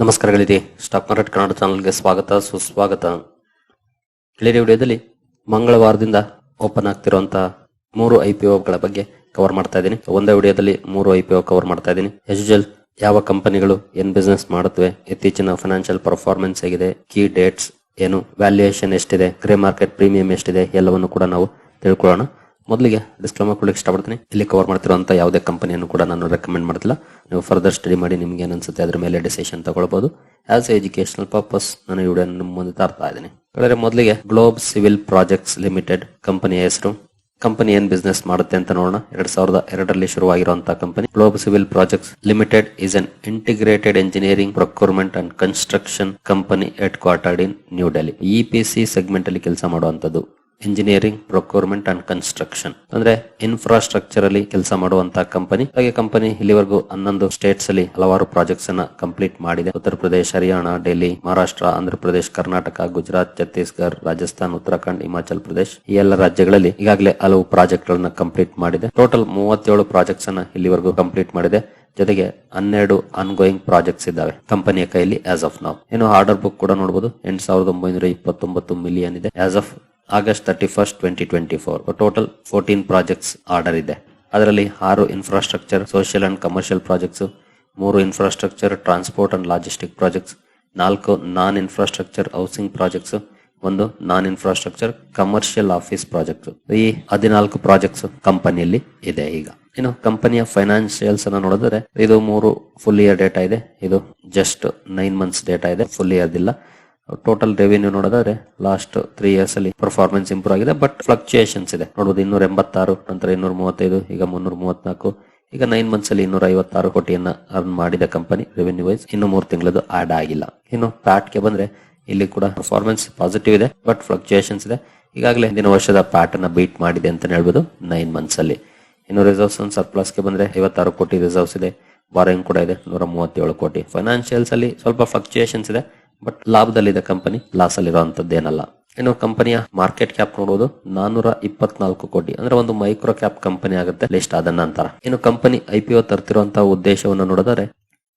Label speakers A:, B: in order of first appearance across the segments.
A: ನಮಸ್ಕಾರಗಳಿದೆ. Stock market Kannada ಚಾನಲ್ಗೆ ಸ್ವಾಗತ, ಸುಸ್ವಾಗತ. ಗೆಳೆಯರ ವಿಡಿಯೋದಲ್ಲಿ ಮಂಗಳವಾರದಿಂದ ಓಪನ್ ಆಗ್ತಿರುವಂತಹ ಮೂರು ಐ ಪಿ ಗಳ ಬಗ್ಗೆ ಕವರ್ ಮಾಡ್ತಾ ಇದ್ದೀನಿ. ಒಂದೇ ವಿಡಿಯೋದಲ್ಲಿ ಮೂರು ಐ ಪಿ ಕವರ್ ಮಾಡ್ತಾ ಇದ್ದೀನಿ. ಯೂಶುವಲ್ ಯಾವ ಕಂಪನಿಗಳು ಏನ್ ಬಿಸ್ನೆಸ್ ಮಾಡುತ್ತವೆ, ಇತ್ತೀಚಿನ ಫೈನಾನ್ಷಿಯಲ್ ಪರ್ಫಾರ್ಮೆನ್ಸ್ ಆಗಿದೆ ಕೀ ಡೇಟ್ಸ್ ಏನು ವ್ಯಾಲ್ಯೂಯೇಷನ್ ಎಷ್ಟಿದೆ ಗ್ರೇ ಮಾರ್ಕೆಟ್ ಪ್ರೀಮಿಯಂ ಎಷ್ಟಿದೆ, ಎಲ್ಲವನ್ನು ಕೂಡ ನಾವು ತಿಳ್ಕೊಳ್ಳೋಣ. ಮೊದಲಿಗೆ ಡಿಸ್ಕ್ಲೋಮರ್ ಕೊಡ್ಲಿಕ್ಕೆ ಇಷ್ಟಪಡ್ತೀನಿ. ಇಲ್ಲಿ ಕವರ್ ಮಾಡ್ತಿರುವಂತ ಯಾವುದೇ ಕಂಪನಿಯನ್ನು ಕೂಡ ನಾನು ರೆಕಮೆಂಡ್ ಮಾಡ್ತಿಲ್ಲ. ನೀವು ಫರ್ದರ್ ಸ್ಟಡಿ ಮಾಡಿ ನಿಮ್ಗೆ ಏನನ್ಸುತ್ತೆ ಅದರ ಮೇಲೆ ಡಿಸಿಷನ್ ತಗೊಳ್ಬೋದು. ಆಸ್ ಎ ಎಜುಕೇಶನಲ್ ಪರ್ಪಸ್ ನಾನು ನಿಮ್ಮ ಮುಂದೆ ತರ್ತಾ ಇದ್ದೀನಿ. ಕಡೆಗೆ ಮೊದಲಿಗೆ ಗ್ಲೋಬ್ ಸಿವಿಲ್ ಪ್ರಾಜೆಕ್ಟ್ಸ್ ಲಿಮಿಟೆಡ್ ಕಂಪನಿಯ ಹೆಸರು. ಕಂಪನಿ ಏನ್ ಬಿಸ್ನೆಸ್ ಮಾಡುತ್ತೆ ಅಂತ ನೋಡೋಣ. ಎರಡ್ ಸಾವಿರದ ಎರಡರಲ್ಲಿ ಶುರುವಾಗಿರುವಂತಹ company Globe Civil Projects Limited is an integrated engineering procurement and construction company headquartered in New Delhi E P C segment ಅಲ್ಲಿ ಕೆಲಸ ಮಾಡುವಂತದ್ದು ಇಂಜಿನಿಯರಿಂಗ್ ಪ್ರೊಕ್ಯೂರ್ಮೆಂಟ್ ಅಂಡ್ ಕನ್ಸ್ಟ್ರಕ್ಷನ್ ಅಂದ್ರೆ ಇನ್ಫ್ರಾಸ್ಟ್ರಕ್ಚರ್ ಅಲ್ಲಿ ಕೆಲಸ ಮಾಡುವಂತಹ ಕಂಪನಿ ಹಾಗೆ ಕಂಪನಿ ಇಲ್ಲಿವರೆಗೂ ಹನ್ನೊಂದು ಸ್ಟೇಟ್ಸ್ ಅಲ್ಲಿ ಹಲವಾರು ಪ್ರಾಜೆಕ್ಟ್ಸ್ ಅನ್ನ ಕಂಪ್ಲೀಟ್ ಮಾಡಿದೆ. ಉತ್ತರ ಪ್ರದೇಶ, ಹರಿಯಾಣ ಡೆಲ್ಲಿ ಮಹಾರಾಷ್ಟ್ರ ಆಂಧ್ರ ಪ್ರದೇಶ ಕರ್ನಾಟಕ ಗುಜರಾತ್ ಛತ್ತೀಸ್ಗಢ ರಾಜಸ್ಥಾನ್ ಉತ್ತರಾಖಂಡ್ ಹಿಮಾಚಲ್ ಪ್ರದೇಶ್ ಈ ಎಲ್ಲ ರಾಜ್ಯಗಳಲ್ಲಿ ಈಗಾಗಲೇ ಹಲವು ಪ್ರಾಜೆಕ್ಟ್ ಗಳನ್ನ ಕಂಪ್ಲೀಟ್ ಮಾಡಿದೆ. ಟೋಟಲ್ ಮೂವತ್ತೇಳು ಪ್ರಾಜೆಕ್ಟ್ಸ್ ಅನ್ನ ಇಲ್ಲಿವರೆಗೂ ಕಂಪ್ಲೀಟ್ ಮಾಡಿದೆ. ಜೊತೆಗೆ ಹನ್ನೆರಡು ಆನ್ಗೋಯಿಂಗ್ ಪ್ರಾಜೆಕ್ಟ್ಸ್ ಇದ್ದಾವೆ ಕಂಪನಿಯ ಕೈಯಲ್ಲಿ ಆಸ್ ಆಫ್ ನಾವ್ ಏನು ಆರ್ಡರ್ ಬುಕ್ ಕೂಡ ನೋಡಬಹುದು ಎಂಟು ಸಾವಿರದ ಒಂಬೈನೂರ ಇಪ್ಪತ್ತೊಂಬತ್ತು ಮಿಲಿಯನ್ ಇದೆ. As of August thirty first twenty twenty four total fourteen projects order ಇದೆ. ಅದರಲ್ಲಿ ಆರು infrastructure social and commercial projects ಮೂರು infrastructure transport and logistic projects ನಾಲ್ಕು ನಾನ್ ಇನ್ಫ್ರಾಸ್ಟ್ರಕ್ಚರ್ ಹೌಸಿಂಗ್ ಪ್ರಾಜೆಕ್ಟ್ಸ್ ಒಂದು non infrastructure commercial office projects ಈ ಹದಿನಾಲ್ಕು projects ಕಂಪನಿಯಲ್ಲಿ ಇದೆ ಈಗ. ಇನ್ನು ಕಂಪನಿಯ ಫೈನಾನ್ಷಿಯಲ್ಸ್ ಅನ್ನ ನೋಡಿದ್ರೆ ಇದು ಮೂರು ಫುಲ್ ಇಯರ್ ಡೇಟಾ ಇದೆ. ಇದು ಜಸ್ಟ್ ನೈನ್ ಮಂತ್ಸ್ ಡೇಟಾ ಇದೆ. ಫುಲ್ ಇಯರ್ ಇಲ್ಲ ಟೋಟಲ್ ರೆವಿನ್ಯೂ ನೋಡೋದಾದ್ರೆ ಲಾಸ್ಟ್ ತ್ರೀ ಇಯರ್ಸ್ ಅಲ್ಲಿ ಪರ್ಫಾರ್ಮೆನ್ಸ್ ಇಂಪ್ರೂವ್ ಆಗಿದೆ ಬಟ್ ಫ್ಲಕ್ಚುಯೇಷನ್ಸ್ ಇದೆ. ನೋಡಬಹುದು ಇನ್ನೂರ ಎಂಬತ್ತಾರು ನಂತರ ಇನ್ನೂರ ಮೂವತ್ತೈದು ಈಗ ಮುನ್ನೂರ ಮೂವತ್ನಾಲ್ಕು ಈಗ ನೈನ್ ಮಂತ್ಸ್ ಅಲ್ಲಿ ಇನ್ನೂರ ಐವತ್ತಾರು ಕೋಟಿಯನ್ನ ಅರ್ನ್ ಮಾಡಿದ ಕಂಪನಿ ರೆವಿನ್ಯೂ ವೈಸ್ ಇನ್ನು ಮೂರು ತಿಂಗಳದು ಆಡ್ ಆಗಿಲ್ಲ. ಇನ್ನು ಪ್ಯಾಟ್ಗೆ ಬಂದ್ರೆ ಇಲ್ಲಿ ಕೂಡ ಪರ್ಫಾರ್ಮೆನ್ಸ್ ಪಾಸಿಟಿವ್ ಇದೆ ಬಟ್ ಫ್ಲಕ್ಚುಯೇಷನ್ಸ್ ಇದೆ. ಈಗಾಗಲೇ ಹಿಂದಿನ ವರ್ಷದ ಪ್ಯಾಟ್ ಅನ್ನ ಬೀಟ್ ಮಾಡಿದೆ ಅಂತ ಹೇಳ್ಬೋದು ನೈನ್ ಮಂತ್ಸ್ ಅಲ್ಲಿ. ಇನ್ನು ರಿಸರ್ವ್ಸ್ ಸರ್ಪ್ಲಸ್ಗೆ ಬಂದ್ರೆ ಐವತ್ತಾರು ಕೋಟಿ ರಿಸರ್ವ್ಸ್ ಇದೆ ಬಾರೋಯಿಂಗ್ ಕೂಡ ಇದೆ ನೂರ ಮೂವತ್ತೇಳು ಕೋಟಿ. ಫೈನಾನ್ಷಿಯಲ್ಸ್ ಅಲ್ಲಿ ಸ್ವಲ್ಪ ಫ್ಲಕ್ಚುಯೇಷನ್ಸ್ ಇದೆ ಬಟ್ ಲಾಭದಲ್ಲಿದೆ ಕಂಪನಿ ಲಾಸ್ ಅಲ್ಲಿರುವಂತದ್ದು ಏನಲ್ಲ. ಇನ್ನು ಕಂಪನಿಯ ಮಾರ್ಕೆಟ್ ಕ್ಯಾಪ್ ನೋಡುವುದು ನಾನೂರ ಇಪ್ಪತ್ನಾಲ್ಕು ಕೋಟಿ. ಅಂದ್ರೆ ಒಂದು ಮೈಕ್ರೋ ಕ್ಯಾಪ್ ಕಂಪನಿ ಆಗುತ್ತೆ, ಲಿಸ್ಟ್ ಆದ ನಂತರ ಇನ್ನು ಕಂಪನಿ ಐಪಿಒ ತರ್ತಿರುವಂತಹ ಉದ್ದೇಶವನ್ನು ನೋಡಿದರೆ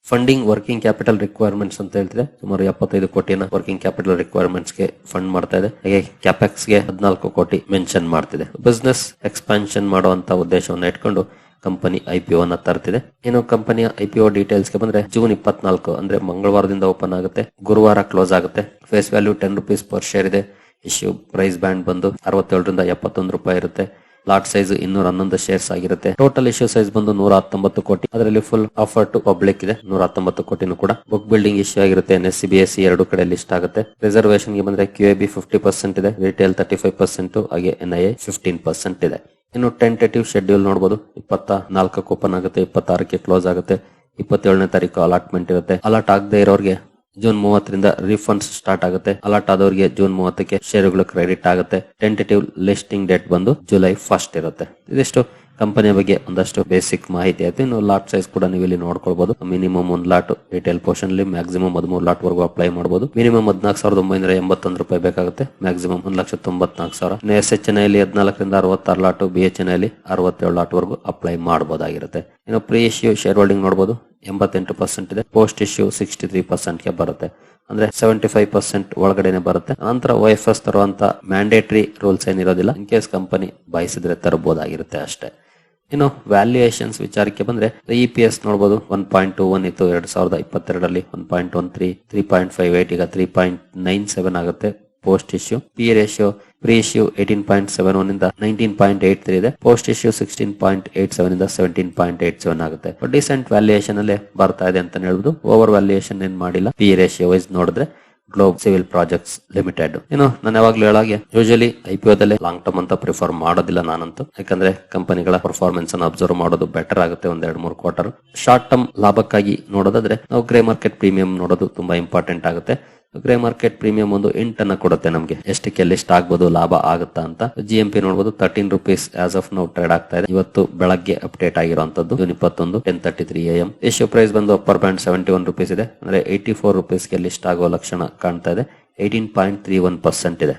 A: ಫಂಡಿಂಗ್ ವರ್ಕಿಂಗ್ ಕ್ಯಾಪಿಟಲ್ ರಿಕ್ವೈರ್ಮೆಂಟ್ಸ್ ಅಂತ ಹೇಳ್ತಿದೆ. ಸುಮಾರು ಎಪ್ಪತ್ತೈದು ಕೋಟಿನ ವರ್ಕಿಂಗ್ ಕ್ಯಾಪಿಟಲ್ ರಿಕ್ವೈರ್ಮೆಂಟ್ಸ್ಗೆ ಫಂಡ್ ಮಾಡ್ತಾ ಇದೆ. ಹಾಗೆ ಕ್ಯಾಪೆಕ್ಸ್ಗೆ ಹದಿನಾಲ್ಕು ಕೋಟಿ ಮೆನ್ಷನ್ ಮಾಡ್ತಿದೆ. ಬಿಸ್ನೆಸ್ ಎಕ್ಸ್ಪಾನ್ಷನ್ ಮಾಡುವಂತ ಉದ್ದೇಶವನ್ನು ಇಟ್ಕೊಂಡು ಕಂಪನಿ ಐಪಿಒ ನ ತರ್ತಿದೆ. ಇನ್ನು ಕಂಪನಿಯ ಐಪಿಒ ಡೀಟೇಲ್ಸ್ಗೆ ಬಂದ್ರೆ ಜೂನ್ ಇಪ್ಪತ್ನಾಲ್ಕು ಅಂದ್ರೆ ಮಂಗಳವಾರದಿಂದ ಓಪನ್ ಆಗುತ್ತೆ. ಗುರುವಾರ ಕ್ಲೋಸ್ ಆಗುತ್ತೆ. Face value ten rupees per share ಇದೆ. ಇಶ್ಯೂ ಪ್ರೈಸ್ ಬ್ಯಾಂಡ್ ಬಂದು ಅರವತ್ತೇಳರಿಂದ ಎಪ್ಪತ್ತೊಂದು ರೂಪಾಯಿ ಇರುತ್ತೆ. ಲಾಟ್ ಸೈಜ್ ಇನ್ನೂರ ಹನ್ನೊಂದು ಶೇರ್ಸ್ ಆಗಿರುತ್ತೆ. ಟೋಟಲ್ ಇಶ್ಯೂ ಸೈಜ್ ಬಂದು ನೂರ ಹತ್ತೊಂಬತ್ತು ಕೋಟಿ. ಅದರಲ್ಲಿ ಫುಲ್ ಆಫರ್ ಟು ಪಬ್ಲಿಕ್ ಇದೆ. ನೂರ ಹತ್ತೊಂಬತ್ತು ಕೋಟಿನೂ ಕೂಡ. ಬುಕ್ ಬಿಲ್ಡಿಂಗ್ ಇಶ್ಯೂ ಆಗಿರುತ್ತೆ. N S E B S E ಎರಡು ಕಡೆ ಲಿಸ್ಟ್ ಆಗುತ್ತೆ. ರಿಸರ್ವೇಶನ್ಗೆ ಬಂದ್ರೆ Q I B fifty percent ಇದೆ. ರಿಟೇಲ್ ತರ್ಟಿ ಫೈವ್ ಪರ್ಸೆಂಟ್, ಹಾಗೆ N I I fifteen percent ಇದೆ. ಇನ್ನು ಟೆಂಟೇಟಿವ್ ಶೆಡ್ಯೂಲ್ ನೋಡಬಹುದು ಇಪ್ಪತ್ತ ನಾಲ್ಕಕ್ಕೆ ಓಪನ್ ಆಗುತ್ತೆ, ಇಪ್ಪತ್ತಾರಕ್ಕೆ ಕ್ಲೋಸ್ ಆಗುತ್ತೆ, ಇಪ್ಪತ್ತೇಳನೇ ತಾರೀಕು ಅಲಾಟ್ಮೆಂಟ್ ಇರುತ್ತೆ. ಅಲಾಟ್ ಆಗದೆ ಇರೋರಿಗೆ ಜೂನ್ ಮೂವತ್ತರಿಂದ ರಿಫಂಡ್ಸ್ ಸ್ಟಾರ್ಟ್ ಆಗುತ್ತೆ. ಅಲಾಟ್ ಆದವರಿಗೆ ಜೂನ್ ಮೂವತ್ತಕ್ಕೆ ಷೇರುಗಳು ಕ್ರೆಡಿಟ್ ಆಗುತ್ತೆ. ಟೆಂಟೇಟಿವ್ ಲಿಸ್ಟಿಂಗ್ ಡೇಟ್ ಬಂದು ಜುಲೈ ಫಸ್ಟ್ ಇರುತ್ತೆ. ಇದಿಷ್ಟು. ಕಂಪನಿಯ ಬಗ್ಗೆ ಒಂದಷ್ಟು ಬೇಸಿಕ್ ಮಾಹಿತಿ ಆಯ್ತು ಇನ್ನು ಲಾಟ್ ಸೈಜ್ ಕೂಡ ನೀವು ಇಲ್ಲಿ ನೋಡ್ಕೊಳ್ಬಹುದು ಮಿನಿಮಮ್ ಒಂದ್ ಲಾಟ್ ರಿಟೇಲ್ ಪೋರ್ಷನ್ ಅಲ್ಲಿ ಮ್ಯಾಕ್ಸಿಮಮ್ ಹದಿಮೂರು ಲಾಟ್ ವರೆಗೂ ಅಪ್ಲೈ ಮಾಡಬಹುದು ಮಿನಿಮಮ್ ಹದಿನಾಲ್ಕು ಸಾವಿರದ ಒಂಬೈನೂರ ಎಂಬತ್ತೊಂದು ರೂಪಾಯಿ ಬೇಕಾಗುತ್ತೆ. ಮ್ಯಾಕ್ಸಿಮಮ್ ಒಂದ್ ಲಕ್ಷ ತೊಂಬತ್ನಾಲ್ಕು ಸಾವಿರ. ಎಸ್ ಎಚ್ ಎನ್ ಐಲಿ ಹದಿನಾಲ್ಕರಿಂದ ಅರವತ್ತಾರು ಲಾಟ್ ಬಿ ಎಚ್ ಎನ್ ಐಲಿ ಅರವತ್ತೇಳು ಲಾಟ್ ವರೆಗೂ ಅಪ್ಲೈ ಮಾಡಬಹುದಾಗಿರುತ್ತೆ ಇನ್ನು ಪ್ರೀ ಇಶ್ಯೂ ಶೇರ್ ಹೋಲ್ಡಿಂಗ್ ನೋಡಬಹುದು ಎಂಬತ್ತೆಂಟು ಪರ್ಸೆಂಟ್ ಇದೆ. ಪೋಸ್ಟ್ ಇಶ್ಯೂ ಸಿಕ್ಸ್ಟಿ ತ್ರೀ ಪರ್ಸೆಂಟ್ಗೆ ಬರುತ್ತೆ. ಅಂದ್ರೆ ಸೆವೆಂಟಿ ಫೈವ್ ಪರ್ಸೆಂಟ್ ಒಳಗಡೆನೆ ಬರುತ್ತೆ. ನಂತರ ವೈಫ್ ಎಸ್ ತರುವಂತ ಮ್ಯಾಂಡೇಟರಿ ರೂಲ್ಸ್ ಏನಿರೋದಿಲ್ಲ. ಇನ್ ಕೇಸ್ ಕಂಪನಿ ಬಯಸಿದ್ರೆ ತರಬಹುದಾಗಿರುತ್ತೆ ಅಷ್ಟೇ. ಇನ್ನು ವ್ಯಾಲ್ಯೂಯೇಷನ್ಸ್ ವಿಚಾರಕ್ಕೆ ಬಂದ್ರೆ ಇ ಪಿ ಎಸ್ ನೋಡಬಹುದು ಒನ್ ಪಾಯಿಂಟ್ ಟೂ ಒನ್ ಇತ್ತು ಎರಡ್ ಸಾವಿರದ ಇಪ್ಪತ್ತೆರಡರಲ್ಲಿ one point one three three point five eight ಈಗ ತ್ರೀ ಪಾಯಿಂಟ್ ನೈನ್ ಸೆವೆನ್ ಆಗುತ್ತೆ post issue P ratio pre issue eighteen point seven one ಇಂದ ನೈನ್ಟೀನ್ ಪಾಯಿಂಟ್ ಏಟ್ ತ್ರೀ ಇದೆ post issue sixteen point eight seven ಇಂದ seventeen point eight seven ಆಗುತ್ತೆ. Decent valuation ಅಲ್ಲೇ ಬರ್ತಾ ಇದೆ ಅಂತ ಹೇಳ್ಬೋದು. ಓವರ್ ವ್ಯಾಲ್ಯೂಯೇಷನ್ ಏನ್ ಮಾಡಿಲ್ಲ. ಪಿ ರೇಷಿಯೋ ವೈಸ್ ನೋಡಿದ್ರೆ ಗ್ಲೋಬ್ ಸಿವಿಲ್ ಪ್ರಾಜೆಕ್ಟ್ಸ್ ಲಿಮಿಟೆಡ್ ಏನು ನಾನು ಯಾವಾಗ್ಲೂ ಹೇಳಾಗೆ ಯೂಶಲಿ ಐಪಿಒದಲ್ಲಿ ಲಾಂಗ್ ಟರ್ಮ್ ಅಂತ ಪ್ರಿಫರ್ ಮಾಡೋದಿಲ್ಲ ನಾನಂತೂ. ಯಾಕಂದ್ರೆ ಕಂಪನಿಗಳ ಪರ್ಫಾರ್ಮೆನ್ಸ್ ಅನ್ನು ಅಬ್ಸರ್ವ್ ಮಾಡೋದು ಬೆಟರ್ ಆಗುತ್ತೆ ಒಂದ್ ಎರಡ್ ಮೂರು ಕ್ವಾರ್ಟರ್ ಶಾರ್ಟ್ ಟರ್ಮ್ ಲಾಭಕ್ಕಾಗಿ ನೋಡೋದಾದ್ರೆ, ನಾವು ಗ್ರೇ ಮಾರ್ಕೆಟ್ ಪ್ರೀಮಿಯಂ ನೋಡೋದು ತುಂಬಾ ಇಂಪಾರ್ಟೆಂಟ್ ಆಗುತ್ತೆ. ಗ್ರೇ ಮಾರ್ಕೆಟ್ ಪ್ರೀಮಿಯಂ ಒಂದು ಎಂಟನ್ನ ಕೊಡುತ್ತೆ ನಮಗೆ. ಎಷ್ಟಕ್ಕೆ ಲಿಸ್ಟ್ ಆಗ್ಬೋದು, ಲಾಭ ಆಗುತ್ತಾ ಅಂತ. ಜಿ ಎಂ ಪಿ ನೋಡಬಹುದು ತರ್ಟೀನ್ ರುಪೀಸ್ ಆಸ್ ಆಫ್ ನಾವು ಟ್ರೇಡ್ ಆಗ್ತಾ ಇದೆ. ಇವತ್ತು ಬೆಳಗ್ಗೆ ಅಪ್ಡೇಟ್ ಆಗಿರುವಂತದ್ದು ಜೂನ್ ಇಪ್ಪತ್ತೊಂದು ten thirty three AM issue price ಬಂದು upper band seventy one rupees ಇದೆ. ಅಂದ್ರೆ ಏಯ್ಟಿ ಫೋರ್ ರುಪೀಸ್ಗೆ ಲಿಸ್ಟ್ ಆಗುವ ಲಕ್ಷಣ ಕಾಣ್ತಾ ಇದೆ. Eighteen point three one percent ಇದೆ.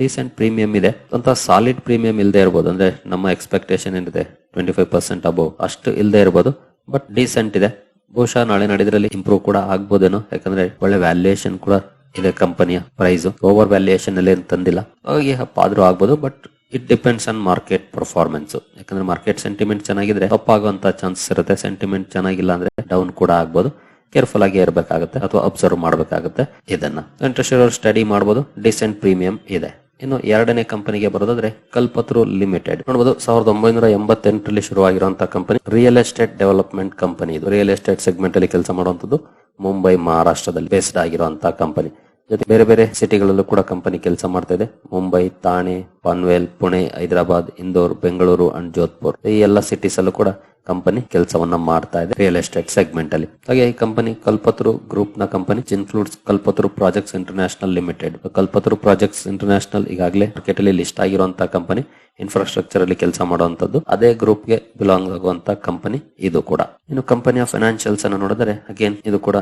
A: ಡೀಸೆಂಟ್ ಪ್ರೀಮಿಯಂ ಇದೆ. ಅಂತ ಸಾಲಿಡ್ ಪ್ರೀಮಿಯಂ ಇಲ್ಲದೆ ಇರಬಹುದು ಅಂದ್ರೆ ನಮ್ಮ ಎಕ್ಸ್ಪೆಕ್ಟೇಷನ್ ಏನಿದೆ ಟ್ವೆಂಟಿ ಫೈವ್ ಪರ್ಸೆಂಟ್ ಅಬೌವ್ ಅಷ್ಟು ಇಲ್ಲದೆ ಇರಬಹುದು ಬಟ್ ಡೀಸೆಂಟ್ ಇದೆ. ಬಹುಶಃ ನಾಳೆ ನಡೆದ್ರಲ್ಲಿ ಇಂಪ್ರೂವ್ ಕೂಡ ಆಗ್ಬೋದೇನೋ. ಯಾಕಂದ್ರೆ ಒಳ್ಳೆ ವ್ಯಾಲ್ಯೂಯೇಷನ್ ಕೂಡ ಇದೆ ಕಂಪನಿಯ ಪ್ರೈಸ್ ಓವರ್ ವ್ಯಾಲ್ಯೂಯೇಷನ್ ಅಲ್ಲಿ ತಂದಿಲ್ಲ. ಹಾಗೆ ಆದ್ರೂ ಆಗ್ಬೋದು but it depends on market performance ಯಾಕಂದ್ರೆ ಮಾರ್ಕೆಟ್ ಸೆಂಟಿಮೆಂಟ್ ಚೆನ್ನಾಗಿದ್ರೆ ಅಪ್ ಆಗುವಂತ ಚಾನ್ಸಸ್ ಇರುತ್ತೆ. ಸೆಂಟಿಮೆಂಟ್ ಚೆನ್ನಾಗಿಲ್ಲ ಅಂದ್ರೆ ಡೌನ್ ಕೂಡ ಆಗ್ಬೋದು. ಕೇರ್ಫುಲ್ ಆಗಿ ಇರಬೇಕಾಗುತ್ತೆ ಅಥವಾ ಅಬ್ಸರ್ವ್ ಮಾಡಬೇಕಾಗುತ್ತೆ ಇದನ್ನ. ಇಂಟ್ರೆಸ್ಟ್ ಇರೋರು ಸ್ಟಡಿ ಮಾಡಬಹುದು ಡಿಸೆಂಟ್ ಪ್ರೀಮಿಯಂ ಇದೆ. ಇನ್ನು ಎರಡನೇ ಕಂಪನಿಗೆ ಬರೋದಾದ್ರೆ ಕಲ್ಪತ್ರು ಲಿಮಿಟೆಡ್ ನೋಡಬಹುದು ಸಾವಿರದ ಒಂಬೈನೂರ ಎಂಬತ್ತೆಂಟರಲ್ಲಿ ಶುರುವಾಗಿರುವಂತಹ company real estate development company ಇದು. ರಿಯಲ್ ಎಸ್ಟೇಟ್ ಸೆಗ್ಮೆಂಟ್ ಅಲ್ಲಿ ಕೆಲಸ ಮಾಡುವಂತದ್ದು ಮುಂಬೈ ಮಹಾರಾಷ್ಟ್ರದಲ್ಲಿ ಬೇಸ್ಡ್ ಆಗಿರುವಂತಹ ಕಂಪನಿ ಜೊತೆ ಬೇರೆ ಬೇರೆ ಸಿಟಿಗಳಲ್ಲೂ ಕೂಡ ಕಂಪನಿ ಕೆಲಸ ಮಾಡ್ತಾ ಇದೆ. ಮುಂಬೈ ಥಾಣೆ ಪನ್ವೇಲ್, ಪುಣೆ, ಹೈದರಾಬಾದ್, ಇಂದೋರ್, ಬೆಂಗಳೂರು, ಅಂಡ್ ಜೋಧ್ಪುರ್. ಈ ಎಲ್ಲ ಸಿಟೀಸ್ ಅಲ್ಲೂ ಕೂಡ ಕಂಪನಿ ಕೆಲಸವನ್ನ ಮಾಡ್ತಾ ಇದೆ ರಿಯಲ್ ಎಸ್ಟೇಟ್ ಸೆಗ್ಮೆಂಟ್ ಅಲ್ಲಿ. ಹಾಗೆ ಈ ಕಂಪನಿ ಕಲ್ಪತರು ಗ್ರೂಪ್ನ company includes Kalpataru projects international limited Kalpataru projects international ಈಗಾಗಲೇ ಮಾರ್ಕೆಟ್ ಅಲ್ಲಿ ಲಿಸ್ಟ್ ಆಗಿರುವಂತಹ ಕಂಪನಿ ಇನ್ಫ್ರಾಸ್ಟ್ರಕ್ಚರ್ ಅಲ್ಲಿ ಕೆಲಸ ಮಾಡುವಂತದ್ದು ಅದೇ ಗ್ರೂಪ್ಗೆ ಬಿಲಾಂಗ್ ಆಗುವಂತ ಕಂಪನಿ ಇದು ಕೂಡ. ಇನ್ನು ಕಂಪನಿ ಆಫ್ ಫೈನಾನ್ಷಿಯಲ್ಸ್ ಅನ್ನು ನೋಡಿದ್ರೆ ಅಗೇನ್ ಇದು ಕೂಡ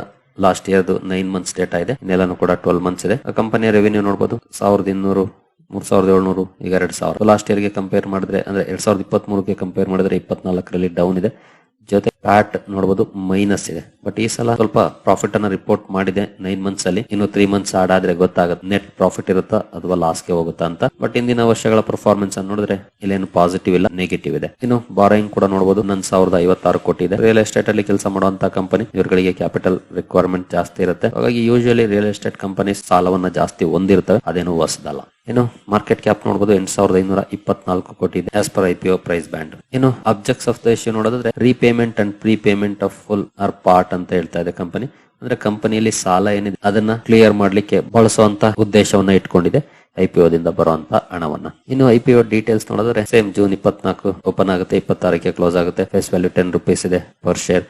A: last year nine months data ಇದೆ. ಇನ್ನೆಲ್ಲಾನು ಕೂಡ ಟ್ವೆಲ್ ಮಂತ್ಸ್ ಇದೆ. ಕಂಪನಿಯ ರೆವೆನ್ಯೂ ನೋಡಬಹುದು ಸಾವಿರದ ಇನ್ನೂರು ಮೂರ್ ಸಾವಿರದ ಏಳ್ನೂರು ಈಗ ಎರಡ್ ಸಾವಿರ. ಲಾಸ್ಟ್ ಇಯರ್ಗೆ ಕಂಪೇರ್ ಮಾಡಿದ್ರೆ, ಅಂದ್ರೆ ಎರಡ್ ಸಾವಿರದ ಇಪ್ಪತ್ತ್ ಮೂರಕ್ಕೆ ಕಂಪೇರ್ ಮಾಡಿದ್ರೆ ಇಪ್ಪತ್ನಾಲ್ಕರಲ್ಲಿ ಡೌನ್ ಇದೆ. ಜೊತೆ ಪ್ಯಾಟ್ ನೋಡಬಹುದು ಮೈನಸ್ ಇದೆ. ಬಟ್ ಈ ಸಲ ಸ್ವಲ್ಪ ಪ್ರಾಫಿಟ್ ಅನ್ನ ರಿಪೋರ್ಟ್ ಮಾಡಿದೆ ನೈನ್ ಮಂತ್ಸ್ ಅಲ್ಲಿ. ಇನ್ನು ತ್ರೀ ಮಂತ್ಸ್ ಆಡಾದ್ರೆ ಗೊತ್ತಾಗುತ್ತೆ. ನೆಟ್ ಪ್ರಾಫಿಟ್ ಇರುತ್ತಾ, ಅಥವಾ ಲಾಸ್ಗೆ ಹೋಗುತ್ತಾ ಅಂತ. ಬಟ್ ಇಂದಿನ ವರ್ಷಗಳ ಪರ್ಫಾರ್ಮೆನ್ಸ್ ಅನ್ನು ನೋಡಿದ್ರೆ ಇಲ್ಲೇನು ಪಾಸಿಟಿವ್ ಇಲ್ಲ ನೆಗೆಟಿವ್ ಇದೆ. ಇನ್ನು ಬಾರೋಯಿಂಗ್ ಕೂಡ ನೋಡಬಹುದು ನನ್ ಸಾವಿರದ ಐವತ್ತಾರು ಕೋಟಿ ಇದೆ. ರಿಯಲ್ ಎಸ್ಟೇಟ್ ಅಲ್ಲಿ ಕೆಲಸ ಮಾಡುವಂತ ಕಂಪನಿ ಇವರುಗಳಿಗೆ ಕ್ಯಾಪಿಟಲ್ ರಿಕ್ವೈರ್ಮೆಂಟ್ ಜಾಸ್ತಿ ಇರುತ್ತೆ. ಹಾಗಾಗಿ ಯೂಶಲಿ ರಿಯಲ್ ಎಸ್ಟೇಟ್ ಕಂಪನಿ ಸಾಲವನ್ನ ಜಾಸ್ತಿ ಹೊಂದಿರ್ತವೆ. ಅದೇನು ಹೊಸದಲ್ಲ. ಇನ್ನು ಮಾರ್ಕೆಟ್ ಕ್ಯಾಪ್ ನೋಡಬಹುದು ಎಂಟು ಸಾವಿರದ ಐನೂರ ಇಪ್ಪತ್ನಾಲ್ಕು ಕೋಟಿ ಇದೆ as per IPO price band ಏನು ಅಬ್ಜೆಕ್ಟ್ಸ್ ಆಫ್ ದ ಇಶ್ಯೂ ನೋಡೋದಾದ್ರೆ repayment and prepayment of full or part ಅಂತ ಹೇಳ್ತಾ ಇದೆ ಕಂಪನಿ ಅಂದ್ರೆ ಕಂಪನಿಯಲ್ಲಿ ಸಾಲ ಏನಿದೆ, ಅದನ್ನ ಕ್ಲಿಯರ್ ಮಾಡ್ಲಿಕ್ಕೆ ಬಳಸುವಂತ ಉದ್ದೇಶವನ್ನ ಇಟ್ಕೊಂಡಿದೆ ಐಪಿಒದಿಂದ ಬರುವಂತ ಹಣವನ್ನ. ಇನ್ನು ಐಪಿಒ ಡೀಟೇಲ್ಸ್ ನೋಡಿದ್ರೆ ಸೇಮ್ ಜೂನ್ ಇಪ್ಪತ್ನಾಲ್ಕು ಓಪನ್ ಆಗುತ್ತೆ, ಇಪ್ಪತ್ತಾರಕ್ಕೆ ಕ್ಲೋಸ್ ಆಗುತ್ತೆ. ಫೇಸ್ ವ್ಯಾಲ್ಯೂ ಟೆನ್ ರುಪೀಸ್ ಇದೆ per share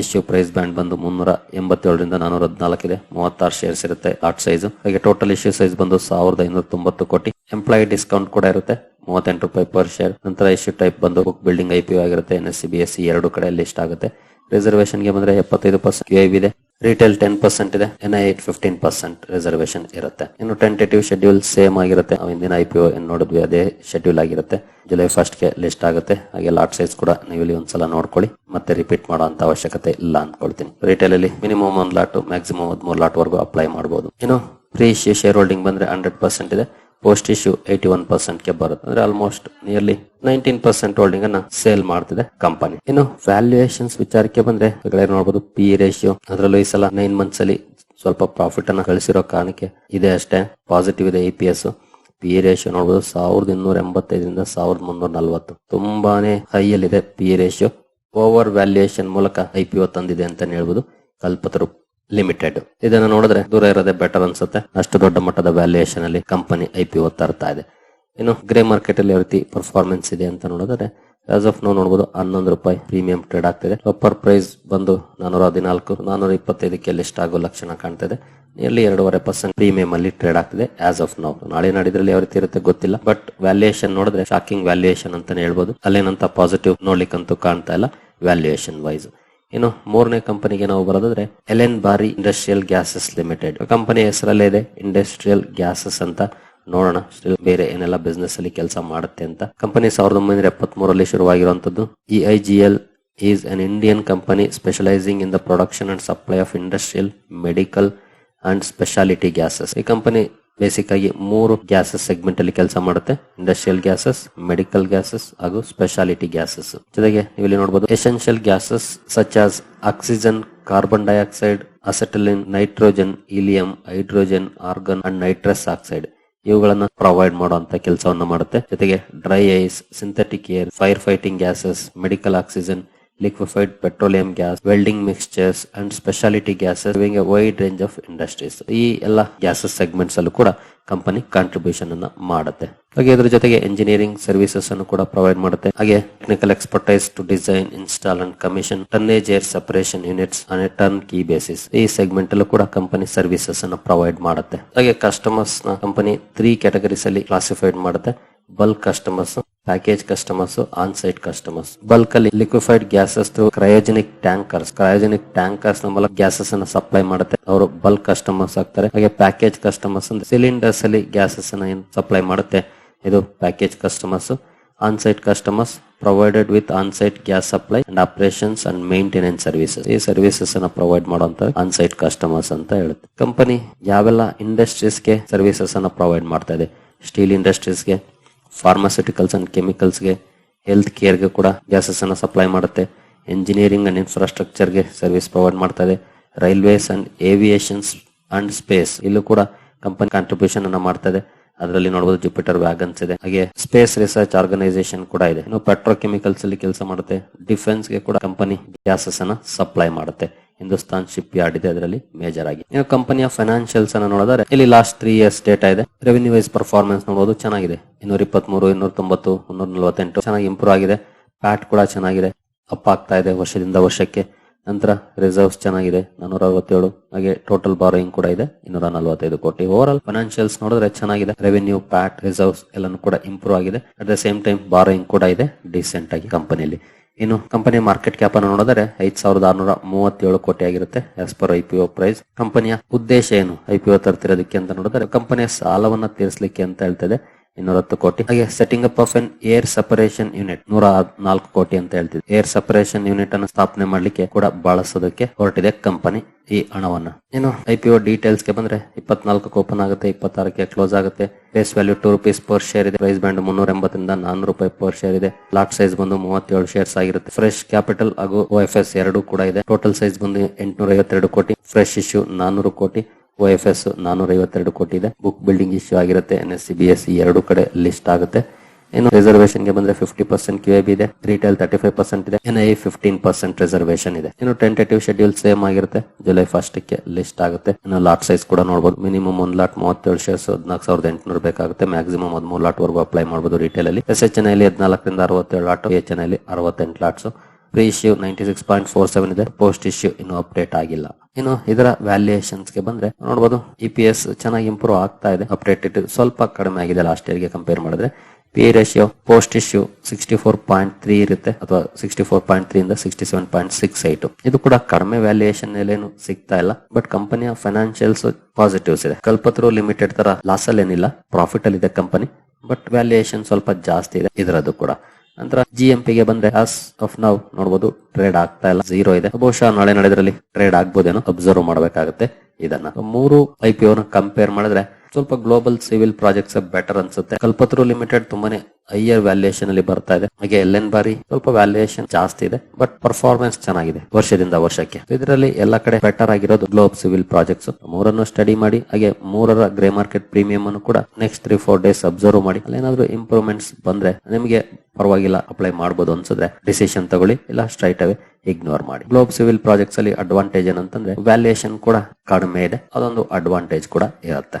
A: issue price band ಬಂದು ಮುನ್ನೂರ ಎಂಬತ್ತೇಳರಿಂದ ನಾನೂರ ಹದಿನಾಲ್ಕಿದೆ ಮೂವತ್ತಾರು ಶೇರ್ಸ್ ಇರುತ್ತೆ ಲಾಟ್ ಸೈಜ್ ಹಾಗೆ ಟೋಟಲ್ ಇಶ್ಯೂ ಸೈಜ್ ಬಂದು ಸಾವಿರದ ಐನೂರ ತೊಂಬತ್ತು ಕೋಟಿ. ಎಂಪ್ಲಾಯಿ ಡಿಸ್ಕೌಂಟ್ ಕೂಡ ಇರುತ್ತೆ, ಮೂವತ್ತೆಂಟು ರೂಪಾಯಿ ಪರ್ ಶೇರ್ ನಂತರ ಇಶ್ಯೂ ಟೈಪ್ ಬಂದು ಬುಕ್ ಬಿಲ್ಡಿಂಗ್ ಐಪಿಒ ಆಗಿರುತ್ತೆ N S C B S C ಎರಡು ಕಡೆ ಲಿಸ್ಟ್ ಆಗುತ್ತೆ. ರಿಸರ್ವೇಶನ್ಗೆ ಬಂದ್ರೆ ಎಪ್ಪತ್ತೈದು ಪರ್ಸೆಂಟ್ ಕ್ಯೂ ಇದೆ. ರಿಟೇಲ್ ಟೆನ್ ಪರ್ಸೆಂಟ್ ಇದೆ. N I fifteen percent reservation ಇರುತ್ತೆ. ಇನ್ನು ಟೆಂಟೇಟಿವ್ ಶೆಡ್ಯೂಲ್ ಸೇಮ್ ಆಗಿರುತ್ತೆ. ಹಿಂದಿನ ಐ ಪಿ ಒ ನೋಡಿದ್ವಿ, ಅದೇ ಶೆಡ್ಯೂಲ್ ಆಗಿರುತ್ತೆ. ಜುಲೈ ಫಸ್ಟ್ಗೆ ಲಿಸ್ಟ್ ಆಗುತ್ತೆ. ಹಾಗೆ ಲಾಟ್ ಸೈಜ್ ಕೂಡ ನೀವು ಇಲ್ಲಿ ಒಂದ್ಸಲ ನೋಡ್ಕೊಳ್ಳಿ. ಮತ್ತೆ ರಿಪೀಟ್ ಮಾಡುವಂತ ಅವಶ್ಯಕತೆ ಇಲ್ಲ ಅನ್ಕೊಳ್ತೀನಿ. ರಿಟೇಲ್ ಅಲ್ಲಿ ಮಿನಿಮಮ್ ಒಂದ್ ಲಾಟ್ ಮ್ಯಾಕ್ಸಿಮಮ್ ಹದಿಮೂರು ಲಾಟ್ ವರೆಗೂ ಅಪ್ಲೈ ಮಾಡಬಹುದು ಇನ್ನು ಇಶ್ಯೂ ಶೇರ್ ಹೋಲ್ಡಿಂಗ್ ಬಂದ್ರೆ ಹಂಡ್ರೆಡ್ ಪರ್ಸೆಂಟ್ ಇದೆ. ಪೋಸ್ಟ್ ಇಶ್ಯೂ ಏಯ್ಟಿ ಒನ್ ಪರ್ಸೆಂಟ್ಗೆ ಬರುತ್ತೆ. ಅಂದ್ರೆ almost nearly nineteen percent holding ಅನ್ನ ಸೇಲ್ ಮಾಡ್ತಿದೆ ಕಂಪನಿ ಇನ್ನು ವ್ಯಾಲ್ಯೂಯೇಷನ್ಸ್ ವಿಚಾರಕ್ಕೆ ಬಂದ್ರೆ ನೋಡಬಹುದು ಪಿ ರೇಷಿಯೋ ಅದರಲ್ಲೂ ಈ ಸಲ ನೈನ್ ಮಂತ್ಸ್ ಅಲ್ಲಿ ಸ್ವಲ್ಪ ಪ್ರಾಫಿಟ್ ಅನ್ನ ಗಳಿಸಿರೋ ಕಾರಣಕ್ಕೆ ಇದೆ ಅಷ್ಟೇ. ಪಾಸಿಟಿವ್ ಇದೆ E P S P ratio ನೋಡಬಹುದು ಸಾವಿರದ ಇನ್ನೂರ ಎಂಬತ್ತೈದರಿಂದ ಸಾವಿರದ ಮುನ್ನೂರ ನಲ್ವತ್ತು. ತುಂಬಾನೇ ಹೈ ಅಲ್ಲಿದೆ ಪಿ ರೇಷಿಯೋ ಓವರ್ ವ್ಯಾಲ್ಯೂಯೇಷನ್ ಮೂಲಕ ಐ ಪಿ ಒ ತಂದಿದೆ ಅಂತಾನೆ ಹೇಳ್ಬೋದು. ಕಲ್ಪತರು ಲಿಮಿಟೆಡ್. ಇದನ್ನ ನೋಡಿದ್ರೆ ದೂರ ಇರೋದೇ ಬೆಟರ್ ಅನ್ಸುತ್ತೆ. ಅಷ್ಟು ದೊಡ್ಡ ಮಟ್ಟದ ವ್ಯಾಲ್ಯೂಯೇಷನ್ ಅಲ್ಲಿ ಕಂಪನಿ ಐ ಪಿ ತರ್ತಾ ಇದೆ. ಇನ್ನು ಗ್ರೇ ಮಾರ್ಕೆಟ್ ಅಲ್ಲಿ ಯಾವ ರೀತಿ ಪರ್ಫಾರ್ಮೆನ್ಸ್ ಇದೆ ಅಂತ ನೋಡಿದ್ರೆ ಆಸ್ ಆಫ್ ನಾವು ನೋಡಬಹುದು ಹನ್ನೊಂದು ರೂಪಾಯಿ ಪ್ರೀಮಿಯಂ ಟ್ರೇಡ್ ಆಗ್ತಿದೆ. ಪರ್ ಪ್ರೈಸ್ ಬಂದು ನಾನೂರ ಹದಿನಾಲ್ಕು, ನಾನೂರ ಇಪ್ಪತ್ತೈದಕ್ಕೆ ಲಿಸ್ಟ್ ಆಗೋ ಲಕ್ಷಣ ಕಾಣ್ತಾ ಇದೆ ನಿಯರ್ಲಿ ಎರಡೂವರೆ ಪರ್ಸೆಂಟ್ ಪ್ರೀಮಿಯಂ ಅಲ್ಲಿ ಟ್ರೇಡ್ ಆಗ್ತಿದೆ ಆಸ್ ಆಫ್ ನಾವು ನಾಳೆ ನಾಡಿದ್ರಲ್ಲಿ ಯಾವ ರೀತಿ ಇರುತ್ತೆ ಗೊತ್ತಿಲ್ಲ. ಬಟ್ ವ್ಯಾಲ್ಯೂಯೇಷನ್ ನೋಡಿದ್ರೆ ಶಾಕಿಂಗ್ ವ್ಯಾಲ್ಯೂಯೇಷನ್ ಅಂತಾನೆ ಹೇಳ್ಬೋದು. ಅಲ್ಲೇನಂತ ಪಾಸಿಟಿವ್ ನೋಡ್ಲಿಕ್ಕಂತೂ ಕಾಣ್ತಾ ಇಲ್ಲ ವ್ಯಾಲ್ಯೂಯೇಷನ್ ವೈಸ್ ಇನ್ನು ಮೂರನೇ ಕಂಪನಿಗೆ ನಾವು ಬರೋದಾದ್ರೆ ಎಲೆನ್ ಬಾರಿ ಇಂಡಸ್ಟ್ರಿಯಲ್ ಗ್ಯಾಸಸ್ ಲಿಮಿಟೆಡ್. ಕಂಪನಿ ಹೆಸರಲ್ಲೇ ಇದೆ, ಇಂಡಸ್ಟ್ರಿಯಲ್ ಗ್ಯಾಸಸ್ ಅಂತ ನೋಡೋಣ. ಬೇರೆ ಏನೆಲ್ಲ ಬಿಸ್ನೆಸ್ ಅಲ್ಲಿ ಕೆಲಸ ಮಾಡುತ್ತೆ ಅಂತ. ಕಂಪನಿ ಸಾವಿರದ ಒಂಬೈನೂರ ಎಪ್ಪತ್ತ್ ಮೂರಲ್ಲಿ ಶುರುವಾಗಿರುವಂತದ್ದು I G L is an Indian company specialising in the production and supply of industrial medical and speciality gases ಈ ಕಂಪನಿ ಬೇಸಿಕ್ ಆಗಿ ಮೂರು ಗ್ಯಾಸಸ್ ಸೆಗ್ಮೆಂಟ್ ಅಲ್ಲಿ ಕೆಲಸ ಮಾಡುತ್ತೆ. ಇಂಡಸ್ಟ್ರಿಯಲ್ ಗ್ಯಾಸಸ್ ಮೆಡಿಕಲ್ ಗ್ಯಾಸಸ್ ಹಾಗೂ ಸ್ಪೆಷಾಲಿಟಿ ಗ್ಯಾಸಸ್ ಜೊತೆಗೆ ನೀವು ಇಲ್ಲಿ ನೋಡಬಹುದು essential gases such as oxygen carbon dioxide acetylene nitrogen helium hydrogen argon and nitrous oxide ಇವುಗಳನ್ನ ಪ್ರೊವೈಡ್ ಮಾಡುವಂತ ಕೆಲಸವನ್ನ ಮಾಡುತ್ತೆ. ಜೊತೆಗೆ dry ice synthetic air fire fighting gases medical oxygen liquefied petroleum gas, welding mixtures and speciality gases wing a wide range of industries ಈ ಎಲ್ಲ gases segments ಅಲ್ಲೂ ಕೂಡ company contribution ಅನ್ನ ಮಾಡುತ್ತೆ. ಹಾಗೆ ಇದ್ರ ಜೊತೆಗೆ ಇಂಜಿನಿಯರಿಂಗ್ ಸರ್ವಿಸಸ್ ಅನ್ನು ಕೂಡ ಪ್ರೊವೈಡ್ ಮಾಡುತ್ತೆ. ಹಾಗೆ technical expertise to design install and commission tonnage air separation units on a turnkey basis ಈ ಸೆಗ್ಮೆಂಟ್ ಅಲ್ಲೂ ಕೂಡ ಕಂಪನಿ ಸರ್ವಿಸಸ್ ಅನ್ನು ಪ್ರೊವೈಡ್ ಮಾಡುತ್ತೆ. ಹಾಗೆ ಕಸ್ಟಮರ್ಸ್ನ ಕಂಪನಿ ತ್ರೀ ಕ್ಯಾಟಗರೀಸ್ ಅಲ್ಲಿ ಕ್ಲಾಸಿಫೈಡ್ ಮಾಡುತ್ತೆ. Bulk customers package customers on site customers. Bulk ಅಲ್ಲಿ liquefied gases cryogenic tankers. Cryogenic ಟ್ಯಾಂಕರ್ಸ್ನ ಮೂಲಕ ಗ್ಯಾಸಸ್ ಅನ್ನ ಸಪ್ಲೈ ಮಾಡುತ್ತೆ. ಅವರು ಬಲ್ಕ್ ಕಸ್ಟಮರ್ಸ್ ಆಗ್ತಾರೆ. ಹಾಗೆ ಪ್ಯಾಕೇಜ್ ಕಸ್ಟಮರ್ಸ್ ಸಿಲಿಂಡರ್ಸ್ ಅಲ್ಲಿ ಗ್ಯಾಸಸ್ ಅನ್ನ ಸಪ್ಲೈ ಮಾಡುತ್ತೆ? ಇದು package customers. On site customers provided with on site gas supply and operations and maintenance services. ಈ ಸರ್ವಿಸಸ್ ಅನ್ನ ಪ್ರೊವೈಡ್ ಮಾಡುವಂತ ಆನ್-ಸೈಟ್ ಕಸ್ಟಮರ್ಸ್ ಅಂತ ಹೇಳುತ್ತೆ. ಕಂಪನಿ ಯಾವೆಲ್ಲ ಇಂಡಸ್ಟ್ರೀಸ್ಗೆ ಸರ್ವಿಸಸ್ ಅನ್ನ ಪ್ರೊವೈಡ್ ಮಾಡ್ತಾ ಇದೆ? ಸ್ಟೀಲ್ ಇಂಡಸ್ಟ್ರೀಸ್ಗೆ ಫಾರ್ಮಾಸ್ಯೂಟಿಕಲ್ಸ್ ಅಂಡ್ ಕೆಮಿಕಲ್ಸ್ಗೆ ಹೆಲ್ತ್ ಕೇರ್ಗೆ ಕೂಡ ಗ್ಯಾಸಸ್ ಅನ್ನ ಸಪ್ಲೈ ಮಾಡುತ್ತೆ. ಇಂಜಿನಿಯರಿಂಗ್ ಅಂಡ್ ಇನ್ಫ್ರಾಸ್ಟ್ರಕ್ಚರ್ಗೆ ಸರ್ವಿಸ್ ಪ್ರೊವೈಡ್ ಮಾಡ್ತಾ ಇದೆ railways and aviations and space ಇಲ್ಲೂ ಕೂಡ ಕಂಪನಿ ಕಾಂಟ್ರಿಬ್ಯೂಷನ್ ಅನ್ನು ಮಾಡ್ತಾ ಇದೆ ಅದರಲ್ಲಿ ನೋಡಬಹುದು ಜುಪಿಟರ್ ವ್ಯಾಗನ್ಸ್ ಇದೆ. ಹಾಗೆ ಸ್ಪೇಸ್ ರಿಸರ್ಚ್ ಆರ್ಗನೈಸೇಷನ್ ಕೂಡ ಇದೆ. ಇನ್ನು ಪೆಟ್ರೋಕೆಮಿಕಲ್ಸ್ ಅಲ್ಲಿ ಕೆಲಸ ಮಾಡುತ್ತೆ. ಡಿಫೆನ್ಸ್ಗೆ ಕೂಡ ಕಂಪನಿ ಗ್ಯಾಸಸ್ ಅನ್ನ ಸಪ್ಲೈ ಮಾಡುತ್ತೆ. ಹಿಂದೂಸ್ತಾನ್ ಶಿಪ್ ಯಾರ್ಡ್ ಇದೆ, ಅದರಲ್ಲಿ ಮೇಜರ್ ಆಗಿ. ಇನ್ನು ಕಂಪನಿಯ ಫೈನಾನ್ಷಿಯಲ್ಸ್ ಅನ್ನ ನೋಡಿದ್ರೆ, ಇಲ್ಲಿ ಲಾಸ್ಟ್ ತ್ರೀ ಇಯರ್ಸ್ ಡೇಟಾ ಇದೆ. ರೆವೆನ್ಯೂ ವೈಸ್ ಪರ್ಫಾರ್ಮೆನ್ಸ್ ನೋಡೋದು ಚೆನ್ನಾಗಿದೆ. ಇನ್ನೂರ ಇಪ್ಪತ್ಮೂರು ಇನ್ನೂರ ತೊಂಬತ್ತು ಮುನ್ನೂರ ನಲವತ್ತೆಂಟು ಚೆನ್ನಾಗಿ ಇಂಪ್ರೂವ್ ಆಗಿದೆ ಪ್ಯಾಟ್ ಕೂಡ ಚೆನ್ನಾಗಿದೆ. ಅಪ್ ಆಗ್ತಾ ಇದೆ ವರ್ಷದಿಂದ ವರ್ಷಕ್ಕೆ. ನಂತರ ರಿಸರ್ವ್ಸ್ ಚೆನ್ನಾಗಿದೆ ನಾನೂರ ಅರವತ್ತೇಳು ಹಾಗೆ ಟೋಟಲ್ ಬಾರೋಯಿಂಗ್ ಕೂಡ ಇದೆ ಇನ್ನೂರ ನಲವತ್ತೈದು ಕೋಟಿ. ಓವರ್ ಆಲ್ ಫೈನಾನ್ಷಿಯಲ್ಸ್ ನೋಡಿದ್ರೆ ಚೆನ್ನಾಗಿದೆ. ರೆವೆನ್ಯೂ ಪ್ಯಾಟ್ ರಿಸರ್ವ್ಸ್ ಎಲ್ಲಾನು ಕೂಡ ಇಂಪ್ರೂವ್ ಆಗಿದೆ. At the same time borrowing ಕೂಡ ಇದೆ ಡಿಸೆಂಟ್ ಆಗಿ ಕಂಪನಿಯಲ್ಲಿ ಇನ್ನು ಕಂಪನಿಯ ಮಾರ್ಕೆಟ್ ಕ್ಯಾಪ್ ಅನ್ನು ನೋಡಿದರೆ ಐದ್ ಸಾವಿರದ ಆರ್ನೂರ ಮೂವತ್ತೇಳು ಕೋಟಿ ಆಗಿರುತ್ತೆ as per I P O price ಕಂಪನಿಯ ಉದ್ದೇಶ ಏನು? ಐ ಪಿ ಒ ತರ್ತಿರೋದಕ್ಕೆ ಅಂತ ನೋಡಿದ್ರೆ ಕಂಪನಿಯ ಸಾಲವನ್ನ ತೀರಿಸಲಿಕ್ಕೆ ಅಂತ ಹೇಳ್ತಿದೆ. ಇನ್ನೂರ ಹತ್ತು ಕೋಟಿ. ಹಾಗೆ setting up of an air separation unit ನೂರ ನಾಲ್ಕು ಕೋಟಿ ಅಂತ ಹೇಳ್ತಿದೆ ಏರ್ ಸಪರೇಷನ್ ಯೂನಿಟ್ ಅನ್ನು ಸ್ಥಾಪನೆ ಮಾಡ್ಲಿಕ್ಕೆ ಕೂಡ ಬಳಸೋದಕ್ಕೆ ಹೊರಟಿದೆ ಕಂಪನಿ ಈ ಹಣವನ್ನ. ಇನ್ನು ಐ ಪಿ ಒ ಡೀಟೇಲ್ಸ್ಗೆ ಬಂದ್ರೆ ಇಪ್ಪತ್ನಾಲ್ಕು ಓಪನ್ ಆಗುತ್ತೆ, ಇಪ್ಪತ್ತಾರಕ್ಕೆ ಕ್ಲೋಸ್ ಆಗುತ್ತೆ. Face value two rupees per share ಇದೆ ಪ್ರೈಸ್ ಬ್ಯಾಂಡ್ ಮುನ್ನೂರ ಎಂಬತ್ತರಿಂದ ನಾನ್ನೂರು ರೂಪಾಯಿ ಪರ್ ಶೇರ್ ಇದೆ. ಲಾಟ್ ಸೈಜ್ ಬಂದು ಮೂವತ್ತೇಳು ಶೇರ್ಸ್ ಆಗಿರುತ್ತೆ. ಫ್ರೆಶ್ ಕ್ಯಾಪಿಟಲ್ ಹಾಗೂ ಓ ಎಫ್ ಎಸ್ ಎರಡು ಕೂಡ ಇದೆ. ಟೋಟಲ್ ಸೈಜ್ ಬಂದು ಎಂಟುನೂರ ಐವತ್ತೆರಡು ಕೋಟಿ. ಫ್ರೆಶ್ ಇಶ್ಯೂ ನಾನ್ನೂರು ಕೋಟಿ. ಎಫ್ ಎಸ್ ನಾನೂರ ಐವತ್ತೆರಡು ಕೋಟಿ ಇದೆ. ಬುಕ್ ಬಿಲ್ಡಿಂಗ್ ಇಶ್ಯೂ ಆಗಿರುತ್ತೆ. N S C B S C ಎರಡು ಕಡೆ ಲಿಸ್ಟ್ ಆಗುತ್ತೆ. ಇನ್ನು ರಿಸರ್ವೇಶನ್ಗೆ ಬಂದ್ರೆ ಫಿಫ್ಟಿ ಪರ್ಸೆಂಟ್ ಕ್ಯೂ ಬಿ ಇದೆ. ರಿಟೇಲ್ ತರ್ಟಿ ಫೈವ್ ಪರ್ಸೆಂಟ್ ಇದೆ. N I fifteen percent reservation ಇದೆ. ಇನ್ನು ಟೆಂಟೇಟಿವ್ ಶೆಡ್ಯೂಲ್ ಸೇಮ್ ಆಗಿರುತ್ತೆ. ಜುಲೈ ಫಸ್ಟ್ಗೆ ಲಿಸ್ಟ್ ಆಗುತ್ತೆ. ಇನ್ನು ಲಾಟ್ ಸೈಜ್ ಕೂಡ ನೋಡಬಹುದು ಮಿನಿಮಮ್ ಒಂದ್ ಲಾಟ್ ಮೂವತ್ತೇಳು ಶೇರ್ಸ್ ಹದಿನಾಲ್ಕು ಸಾವಿರದ ಎಂಟುನೂರು ಬೇಕಾಗುತ್ತೆ. ಮ್ಯಾಕ್ಸಿಮಮ್ ಹದಿಮೂರು ಲಾಟ್ ವರೆಗೂ ಅಪ್ಲೈ ಮಾಡಬಹುದು ರಿಟೇಲ್ ಅಲ್ಲಿ. ಎಸ್ ಎಚ್ ಎನ್ ಐಲಿ ಹದಿನಾಲ್ಕರಿಂದ ಅರವತ್ತೇಳು ಲಾಟ್ ಎಚ್ ಎನ್ ಐಲಿ ಅರವತ್ತೆಂಟು lots pre issue ninety six point four seven ಇದೆ. ಪೋಸ್ಟ್ ಇಶ್ಯೂ ಇನ್ನು ಅಪ್ಡೇಟ್ ಆಗಿಲ್ಲ. ಇನ್ನು ಇದರ ವ್ಯಾಲ್ಯೂಯೇಷನ್ಸ್ಗೆ ಬಂದ್ರೆ ನೋಡಬಹುದು ಇ ಎಸ್ ಚೆನ್ನಾಗಿ ಇಂಪ್ರೂವ್ ಆಗ್ತಾ ಇದೆ. ಅಪ್ಡೇಟೆಡ್ ಸ್ವಲ್ಪ ಕಡಿಮೆ ಆಗಿದೆ ಲಾಸ್ಟ್ ಇಯರ್ಗೆ ಕಂಪೇರ್ ಮಾಡಿದ್ರೆ. P ratio post issue sixty four point three ಇರುತ್ತೆ ಅಥವಾ ಸಿಕ್ಸ್ಟಿ ಫೋರ್ ಪಾಯಿಂಟ್ ತ್ರೀ ಇಂದ sixty seven point six eight ಇದು ಕೂಡ ಕಡಿಮೆ ವ್ಯಾಲ್ಯೂಯೇಷನ್ ಏನು ಸಿಗ್ತಾ ಇಲ್ಲ. ಬಟ್ ಕಂಪನಿಯ ಫೈನಾನ್ಷಿಯಲ್ಸ್ ಪಾಸಿಟಿವ್ಸ್ ಇದೆ. ಕಲ್ಪತ್ರು ಲಿಮಿಟೆಡ್ ತರ ಲಾಸ್ ಅಲ್ಲಿ ಏನಿಲ್ಲ ಪ್ರಾಫಿಟ್ ಅಲ್ಲಿ ಇದೆ ಕಂಪನಿ ಬಟ್ ವ್ಯಾಲ್ಯೂಯೇಷನ್ ಸ್ವಲ್ಪ ಜಾಸ್ತಿ ಇದೆ. ಇದರದ್ದು ಕೂಡ. ನಂತರ ಜಿ ಎಂ ಪಿಗೆ ಬಂದ್ರೆ ಆಸ್ ಆಫ್ ನಾವು ನೋಡಬಹುದು ಟ್ರೇಡ್ ಆಗ್ತಾ ಇಲ್ಲ ಝೀರೋ ಇದೆ. ಬಹುಶಃ ನಾಳೆ ನಡೆದ್ರಲ್ಲಿ ಟ್ರೇಡ್ ಆಗ್ಬೋದೇನೋ ಅಬ್ಸರ್ವ್ ಮಾಡಬೇಕಾಗುತ್ತೆ ಇದನ್ನ. ಮೂರು ಐ ಪಿ ಕಂಪೇರ್ ಮಾಡಿದ್ರೆ ಸ್ವಲ್ಪ ಗ್ಲೋಬಲ್ ಸಿವಿಲ್ ಪ್ರಾಜೆಕ್ಟ್ಸ್ ಬೆಟರ್ ಅನ್ಸುತ್ತೆ. ಕಲ್ಪತ್ರು ಲಿಮಿಟೆಡ್ ತುಂಬಾನೇ ಹೈಯರ್ ವ್ಯಾಲ್ಯೂಯೇಷನ್ ಅಲ್ಲಿ ಬರ್ತಾ ಇದೆ. ಹಾಗೆ ಎಲ್ ಬಾರಿ ಸ್ವಲ್ಪ ವ್ಯಾಲ್ಯೂಯೇಷನ್ ಜಾಸ್ತಿ ಇದೆ ಬಟ್ ಪರ್ಫಾರ್ಮೆನ್ಸ್ ಚೆನ್ನಾಗಿದೆ ವರ್ಷದಿಂದ ವರ್ಷಕ್ಕೆ. ಇದರಲ್ಲಿ ಎಲ್ಲ ಕಡೆ ಬೆಟರ್ ಆಗಿರೋದು ಗ್ಲೋಬ್ ಸಿವಿಲ್ ಪ್ರಾಜೆಕ್ಟ್ಸ್ ಮೂರನ್ನು ಸ್ಟಡಿ ಮಾಡಿ, ಹಾಗೆ ಮೂರರ ಗ್ರೇ ಮಾರ್ಕೆಟ್ ಪ್ರೀಮಿಯಂ ಅನ್ನು ಕೂಡ next three four days observe ಮಾಡಿ. ಅಲ್ಲೇನಾದ್ರೂ ಇಂಪ್ರೂವ್ಮೆಂಟ್ಸ್ ಬಂದ್ರೆ ನಿಮಗೆ ಪರವಾಗಿಲ್ಲ ಅಪ್ಲೈ ಮಾಡಬಹುದು ಅನ್ಸಿದ್ರೆ ಡಿಸಿಷನ್ ತಗೊಳ್ಳಿ, ಇಲ್ಲ ಸ್ಟ್ರೈಟ್ ಅವೇ ಇಗ್ನೋರ್ ಮಾಡಿ. ಗ್ಲೋಬ್ ಸಿವಿಲ್ ಪ್ರಾಜೆಕ್ಟ್ಸ್ ಅಲ್ಲಿ ಅಡ್ವಾಂಟೇಜ್ ಏನಂತಂದ್ರೆ ವ್ಯಾಲ್ಯೂಯೇಷನ್ ಕೂಡ ಕಡಿಮೆ ಇದೆ. ಅದೊಂದು ಅಡ್ವಾಂಟೇಜ್ ಕೂಡ ಇರುತ್ತೆ.